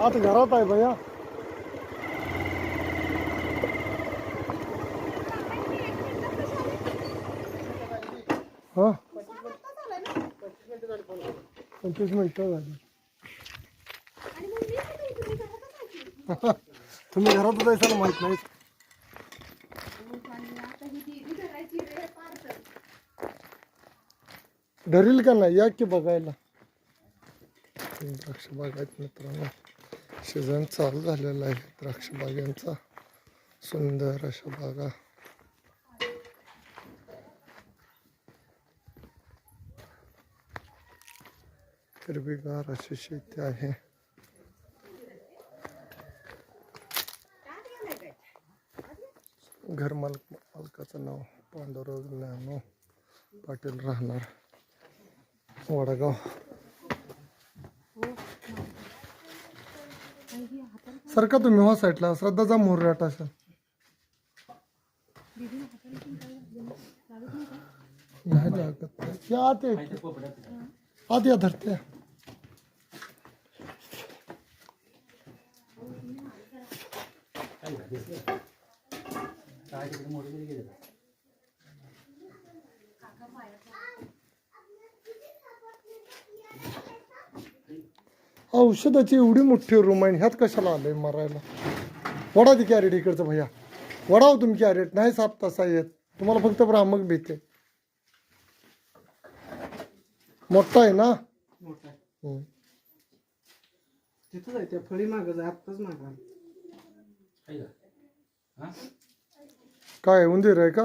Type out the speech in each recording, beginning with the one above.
आत घरात आहे भैया. हा? पंचवीस मिनिटं झाली. तुम्ही घरात जायचं माहीत नाही. धरील का नाही? या की बघायला? बघायचं बागायत मित्रांनो. सीझन चालू झालेला आहे. द्राक्ष बागांचा सुंदर अशा बागा. हिरवीगार अशी शेती आहे. घर मालक मालकाचं नाव पांडुरंग ज्ञानो पाटील राहणार. वडगाव. सारखा तुम्ही हो साईडला. श्रद्धाचा मोहराट असेल. नाही लागत. या आत ये. आत या धरते औषधाची एवढी मोठी रूम आहे ह्यात कशाला आलंय मारायला? वडा ती कॅरेट इकडचं भैया. वडाव तुम्ही कॅरेट नाही सात तासा येत. तुम्हाला फक्त भ्रामक भीते मोठा आहे ना? आहे. आहे त्या फळी मागं जा आत्ताच मागा काय उंदीर आहे का?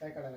काय करायला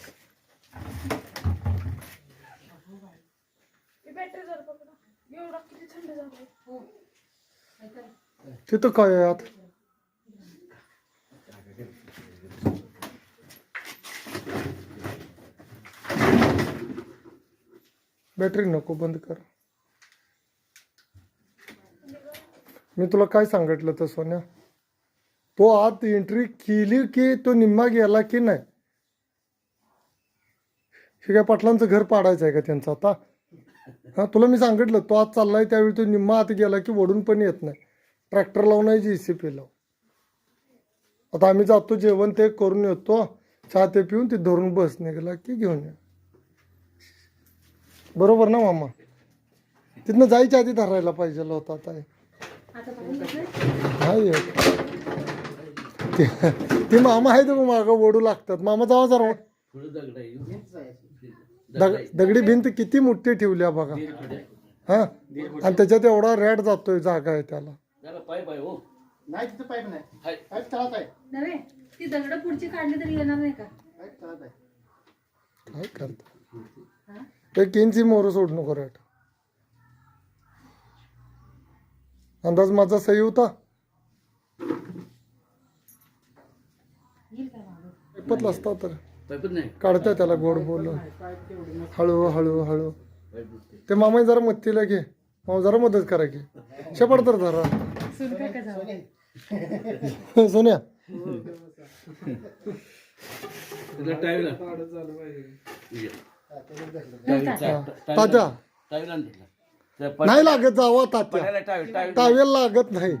तिथं काय आहे आत बॅटरी नको बंद कर. मी तुला काय सांगितलं तर सोन्या? तो आत एंट्री केली की तो निम्मा गेला की नाही? हे काय पाटलांचं घर पाडायचं आहे का त्यांचं आता? हा तुला मी सांगितलं तो आत चाललाय त्यावेळी तो निम्मा आत गेला की ओढून पण येत नाही. ट्रॅक्टर लावून आहे जी सी पी लाव आता आम्ही जातो जेवण ते करून येतो चहा ते पिऊन ते धरून बस निघाला की घेऊन या. बरोबर ना मामा? तिथनं जायच्या आधी धरायला पाहिजे होता आता हे. ते- मामा आहे ते मागं ओढू लागतात. मामा जावा जरा. दग दगडी भिंत किती मोठी ठेवली आहे बघा. हा? आणि त्याच्यात एवढा रॅट जातोय जागा आहे त्याला. नाही तिथं पाईप नाही पाईप तळात आहे. नव्हे ती दगड पुढची काढली तरी येणार नाही का? पाईप तळात आहे. काय करता? एक इंची मोर सोड नको रॅट. अंदाज माझा सही होता? येईल का मागं? ऐपतला असता तर. पाईपच नाही. काढता त्याला गोड बोलून. पाईप नसते. हळू हळू हळू. ते मामा जरा मत्तीला घे मामा जरा मदत करा की. शेपड तर धरा. सोन्या. तुला टाईम तात्या. नाही लागत जावा तात्या. टावेल लागत नाही.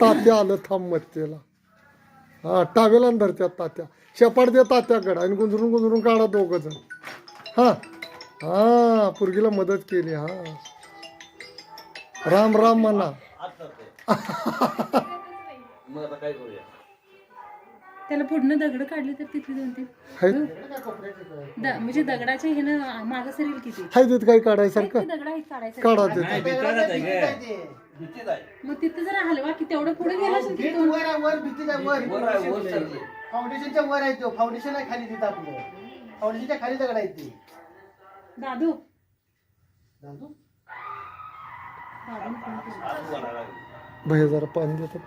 तात्या आलं थांब मत्तीला. हा टावेल अंदर त्या तात्या. शेपाड दे तात्याकडे आणि गुंजरून गुंजरून काढा दोघं जण. हा. हा पुरगीला मदत केली हा. राम राम म्हणा. मग आता काय करूया? त्याला पुढनं दगड काढली तर तिथली दोन तीन. हाय. द- म्हणजे दगडाच्या हे मागं सरील किती? हाय तिथं काही काढायसारखं? ते दगड आहेत काढायचं काढा ते नाही आहे आहे. मग तिथं जरा हलवा की तेवढं पुढे गेलं असेल भीत तिथून वर आहे वर भीती आहे वर. वर आहे, वर चाललंय. फाउंडेशनच्या वर आहे तो. फाउंडेशन आहे खाली तिथं आपलं. फाउंडेशनच्या खाली दगड आहे ती. दादू? दादू? भैया जरा पाणी देतो.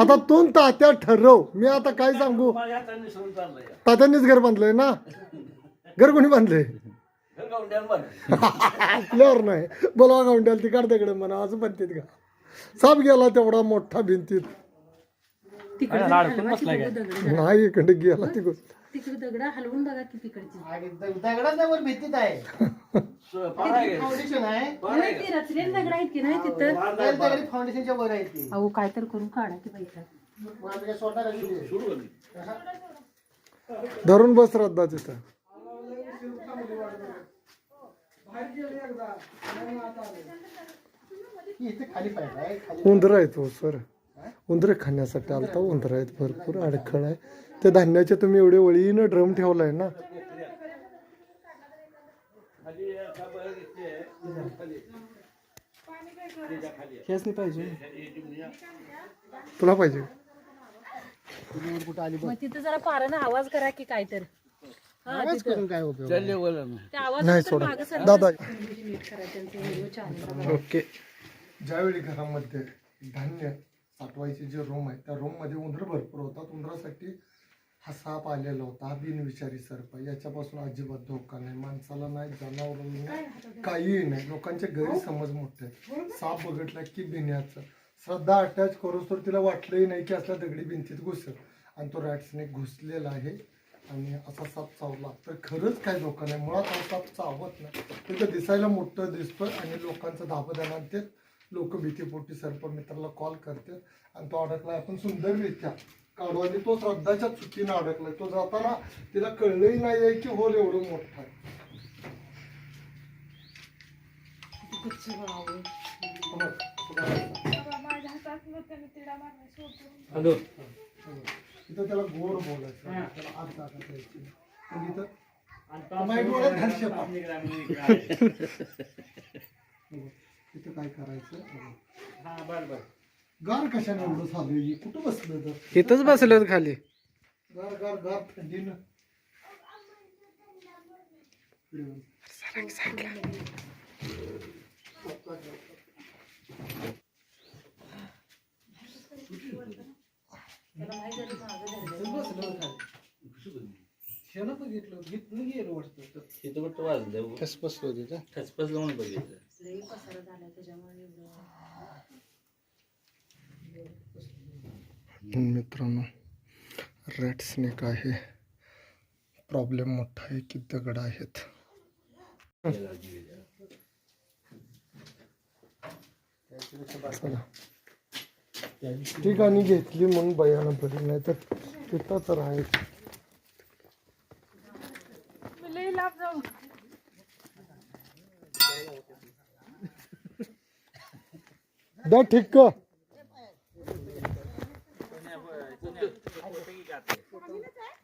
आता तू तात्या ठरव. मी आता काय सांगू? तात्यांनीच घर बांधलंय ना? घर कोणी बांधलंय? हे. आपल्यावर नाही. बोलावा गावंड्याला ती काढ दगड म्हणा असं म्हणतात का? साप गेला तेवढा मोठा भिंतीत. तिकडे नाही इकडे गेला ती गोष्ट तिकडे दगड हलवून बघा की तिकडची. आणि द- दगडाच्या वर भीतीत आहे. फाउंडेशन आहे. हे. ती रचलेली दगड आहेत की नाही तिथं? दगडी फाउंडेशनच्या वर आहे ती. अहो काय तर करून काढा की मग आहे? धरून बस श्रद्धा तिथं. की इथे खाली पाहिजे आहे खाली उंदर आहेत हो सर. उंदर खाण्यासाठी आलता. उंदर आहेत भरपूर अडखळ आहे. ते धान्याचे तुम्ही एवढे वळीनं ड्रम ठेवलाय ना. हेच नाही पाहिजे. तुला पाहिजे. तुम्ही कुठं आली मग तिथं जरा पारानं आवाज करा की काय तर आवाज करून काय उपयोग त्या आवाज नाही सोडा. दादा. नीट करा त्यांचे व्हिडिओ चॅनल ओके. ज्यावेळी घरामध्ये धान्य साठवायचे जे रूम आहे त्या रूममध्ये उंदर भरपूर होतात उंदरासाठी हा साप आलेला होता हा बिनविषारी सर्प. याच्यापासून अजिबात धोका नाही. माणसाला नाही जनावरांना नाही काहीही नाही. लोकांच्या गैरसमज मोठे आहेत. साप बघितला की भिण्याचं श्रद्धा अटॅच करूच तर तिला वाटलंही नाही की असल्या दगडी भिंतीत घुसेल. आणि तो रॅट स्नेक घुसलेला आहे आणि असा साप चावला. तर खरंच काही धोका नाही. मुळात हा साप चावत नाही. तिथं दिसायला मोठं दिसतं आणि लोकांचं धाबं ते लोक भीतीपोटी सर्पमित्राला कॉल करतात आणि तो अडकला. आपण सुंदररित्या काढू आणि तो श्रद्धाच्या चुकीनं अडकलाय. तो जाताना तिला कळलंही नाही आहे की होल एवढं मोठं आहे. तुला हॅलो. तिथं त्याला गोड बोलायचं. त्याला आत नाही. पण इथं तिथं काय करायचं? बघ. गार कशाने एवढं झालं कुठं बसलं तर? इथंच बसलं खाली. गार गार गार थंडीनं. इथं कुठं वाजलं. बसलो तिथं. ठसपसलं म्हणून बघितलं. मित्रांनो रेड स्नेक आहे. प्रॉब्लेम आहे की दगड आहेत. चला. ठिकाणी घेतली मग बयानं बरी नाही तर तिथंच राहायचं दा ठीक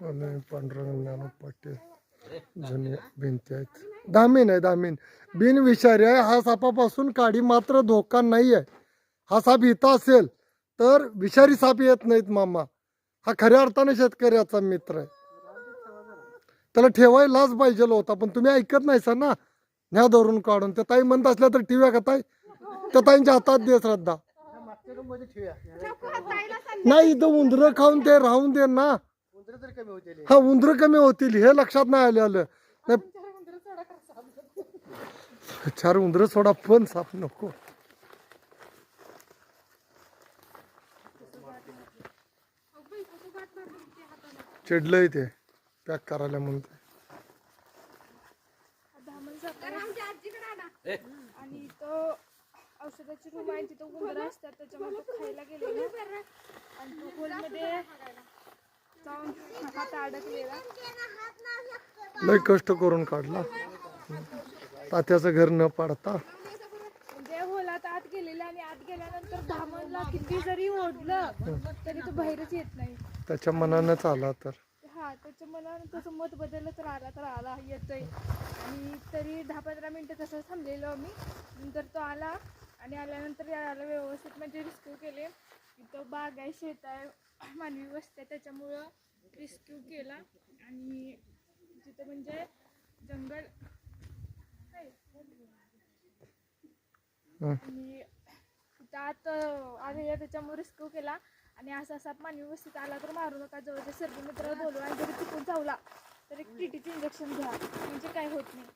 आणि पांडुरंग ज्ञान पाटील जुने भिंती आहेत. दामीन आहे दामीन. बिनविषारी आहे हा सापापासून काडी मात्र धोका नाही आहे हा साप इथं असेल तर विषारी साप येत नाहीत मामा. हा खऱ्या अर्थाने शेतकऱ्याचा मित्र आहे. त्याला ठेवायलाच पाहिजे होता पण तुम्ही ऐकत नाही सर ना? न्या धरून काढून. त्या ताई म्हणत असल्या तर टिव्या का ताई? त्या ताईंच्या हातात दे श्रद्धा. ठेवूया. नाही इथं उंदरं खाऊन ते राहून दे ना. उंदरं तरी कमी होतील हा. उंदर कमी होतील हे लक्षात नाही आले आलं. नाही- चार उंदर सोडा पण साप नको. चिडलंय ते. पॅक करायला म्हणून. आणि. तो औषधाची रूम आहे तिथं उंदरं असतात त्याच्यामुळे तो खायला गेलेला. आणि तो खोलमध्ये जाऊन हात अडकलेला लय कष्ट करून काढला. तात्याचं घर न पाडता. होलात आत गेलेला आणि आत गेल्यानंतर धामणला किती जरी ओढलं तरी तो बाहेरच येत नाही. त्याच्या मनानंच आला तर. हा त्याच्या मनानं तसं मत बदललं तर आला तर आला येतोय. आणि तरी दहा पंधरा मिनटं तसंच थांबलेलो आम्ही. नंतर तो आला आणि आल्यानंतर याला व्यवस्थित म्हणजे रिस्क्यू केले. इथं बाग आहे शेत आहे. मानवी वस्ती आहे त्याच्यामुळं रेस्क्यू केला. आणि तिथं म्हणजे जंगल. आणि तिथं आत आलेल्या त्याच्यामुळे रेस्क्यू केला. आणि असा असा मानवी व्यवस्थित आला तर मारू नका. जवळच्या सर्दी मित्राला बोलवा आणि जरी चुकून चावला तर एक टीटीचं इंजेक्शन घ्या. म्हणजे काय होत नाही.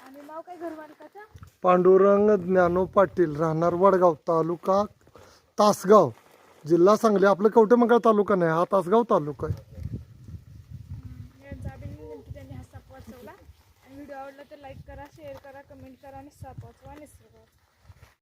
आणि नाव काय घरमालकाचं? पांडुरंग ज्ञानो पाटील राहणार वडगाव तालुका तासगाव. जिल्हा सांगली आपलं कवटेमंगळ तालुका नाही हा तासगाव तालुका आहे. त्यांनी हा व्हिडिओ आवडला तर लाईक करा शेअर करा कमेंट करा आणि साप वाचवा निसर्ग